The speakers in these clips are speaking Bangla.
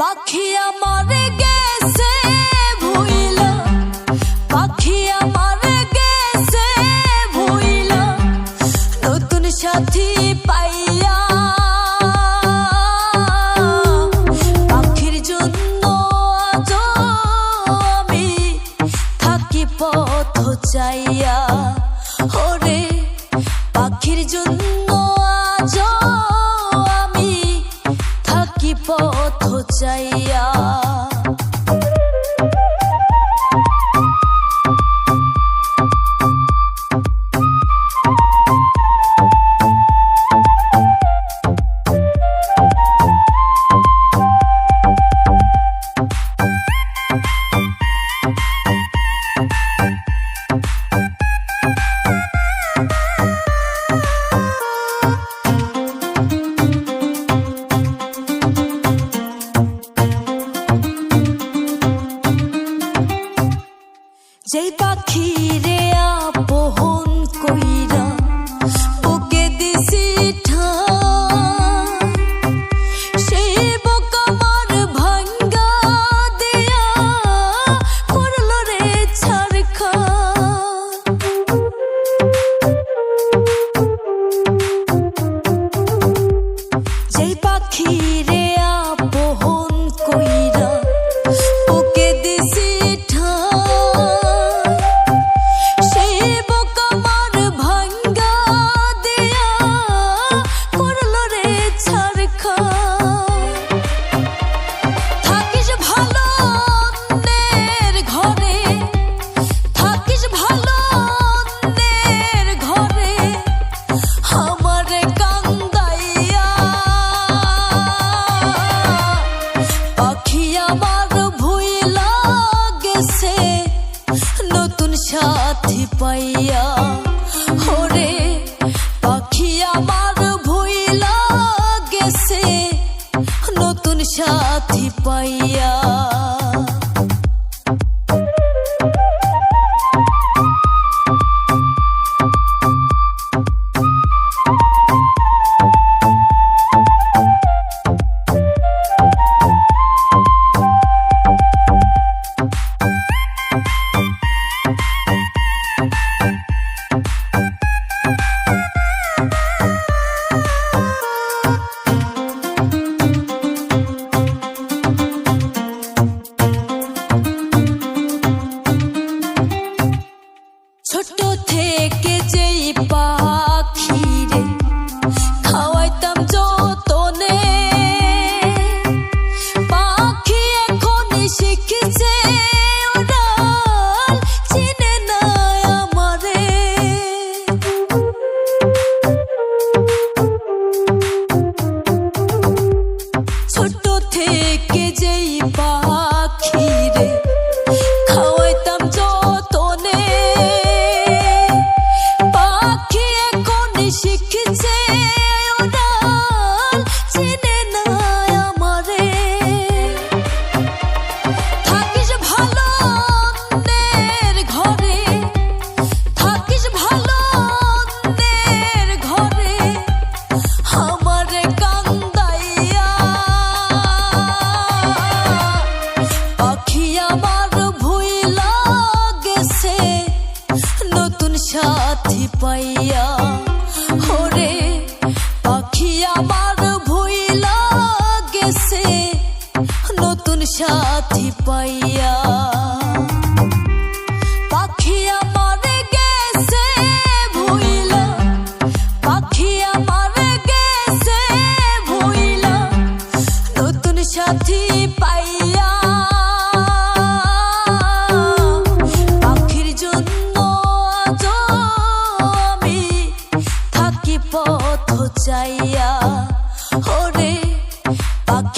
পাখি আমার গেছে ভুইল, পাখি আমার গেছে ভুইল, নতুন সাথী পাইয়া। পাখির জন্য আমি থাকি পথ চাইয়া। পাখির জন্য আজ পথ চাইয়া যেই পাখিরে আপন কইরে 我要 সাথী পাইয়া হরে পাখি আমার ভুইল গেছে নতুন সাথী পাইয়া।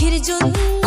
পাখির জন্য